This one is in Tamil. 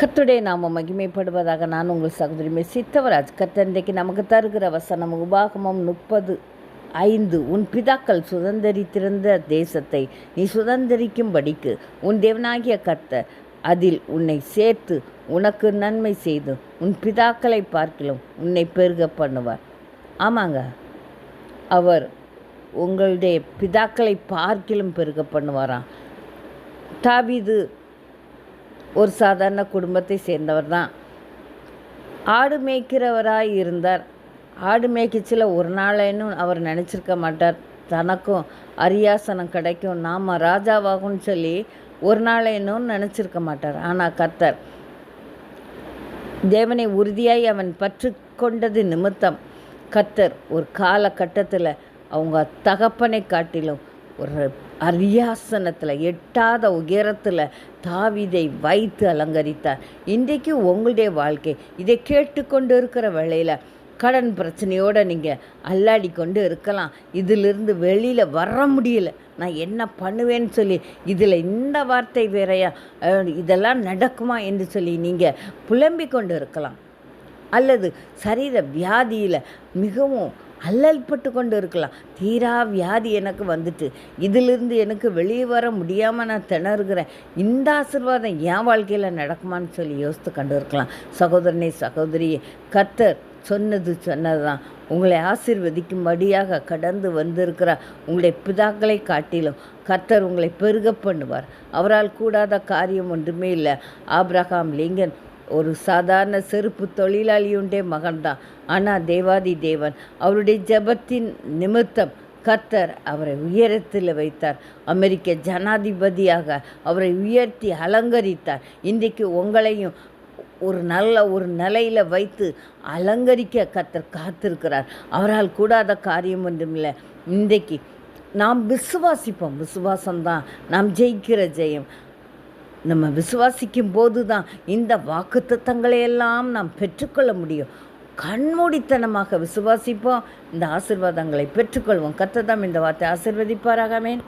கத்துடைய நாம மகிமைப்படுவதாக நான் உங்கள் சகோதரி சித்தவராஜ் கர்த்தர் நமக்கு தருகிற வசனம் உபாகமம் முப்பது ஐந்து. உன் பிதாக்கள் சுதந்தரித்திருந்த தேசத்தை நீ சுதந்தரிக்கும்படிக்கு உன் தேவனாகிய கத்த அதில் உன்னை சேர்த்து உனக்கு நன்மை செய்து உன் பிதாக்களை பார்க்கிலும் உன்னை பெருக பண்ணுவார். ஆமாங்க. அவர் உங்களுடைய பிதாக்களை பார்க்கிலும் பெருக பண்ணுவாராம். தாவிது ஒரு சாதாரண குடும்பத்தை சேர்ந்தவர் தான் ஆடு மேய்க்கிறவராக இருந்தார். ஆடு மேய்க்கச்சில் ஒரு நாளேன்னு அவர் நினச்சிருக்க மாட்டார். தனக்கும் அரியாசனம் கிடைக்கும். நாம் ராஜாவாகும்னு சொல்லி ஒரு நாளேனும் நினச்சிருக்க மாட்டார். ஆனால் கர்த்தர் தேவனை உறுதியாய் அவன் பற்று கொண்டது நிமித்தம் கர்த்தர் ஒரு காலகட்டத்தில் அவங்க தகப்பனை காட்டிலும் ஒரு அரியாசனத்தில் எட்டாத உயரத்தில் தாவிதை வைத்து அலங்கரித்தார். இன்றைக்கு உங்களுடைய வாழ்க்கை இதை கேட்டுக்கொண்டு இருக்கிற வேளையில் கடன் பிரச்சனையோடு நீங்கள் அல்லாடி கொண்டு இருக்கலாம். இதிலிருந்து வெளியில் வர முடியல. நான் என்ன பண்ணுவேன்னு சொல்லி இதில் இந்த வார்த்தை வேறையா இதெல்லாம் நடக்குமா என்று சொல்லி நீங்கள் புலம்பிக் கொண்டு இருக்கலாம். அல்லது சரீர வியாதியில் மிகவும் அல்லல்பட்டு கொண்டு இருக்கலாம். தீரா வியாதி எனக்கு வந்துட்டு இதிலிருந்து எனக்கு வெளியே வர முடியாமல் நான் திணறுகிறேன். இந்த ஆசீர்வாதம் என் வாழ்க்கையில் நடக்குமான்னு சொல்லி யோசித்து கண்டு இருக்கலாம். சகோதரனே சகோதரியே கர்த்தர் சொன்னது சொன்னது தான் உங்களை ஆசிர்வதிக்கும்படியாக கடந்து வந்திருக்கிற உங்களுடைய பிதாக்களை காட்டிலும் கர்த்தர் உங்களை பெருக பண்ணுவார். அவரால் கூடாத காரியம் ஒன்றுமே இல்லை. ஆப்ரஹாம் லிங்கன் ஒரு சாதாரண செருப்பு தொழிலாளியுண்டே மகன்தான். ஆனால் தேவாதி தேவன் அவருடைய ஜெபத்தின் நிமித்தம் கத்தர் அவரை உயரத்தில் வைத்தார். அமெரிக்க ஜனாதிபதியாக அவரை உயர்த்தி அலங்கரித்தார். இன்றைக்கு உங்களையும் ஒரு நல்ல ஒரு நிலையில் வைத்து அலங்கரிக்க கத்தர் காத்திருக்கிறார். அவரால் கூடாத காரியம் ஒன்றுமில்லை. இன்றைக்கு நாம் விசுவாசிப்போம். விசுவாசம்தான். நாம் ஜெயிக்கிற ஜெயம். நம்ம விசுவாசிக்கும் போது தான் இந்த வாக்குத்தத்தங்களை எல்லாம் நாம் பெற்றுக்கொள்ள முடியும். கண்மூடித்தனமாக விசுவாசிப்போம். இந்த ஆசிர்வாதங்களை பெற்றுக்கொள்வோம். கத்ததாம் இந்த வார்த்தை ஆசிர்வதிப்பாராகவே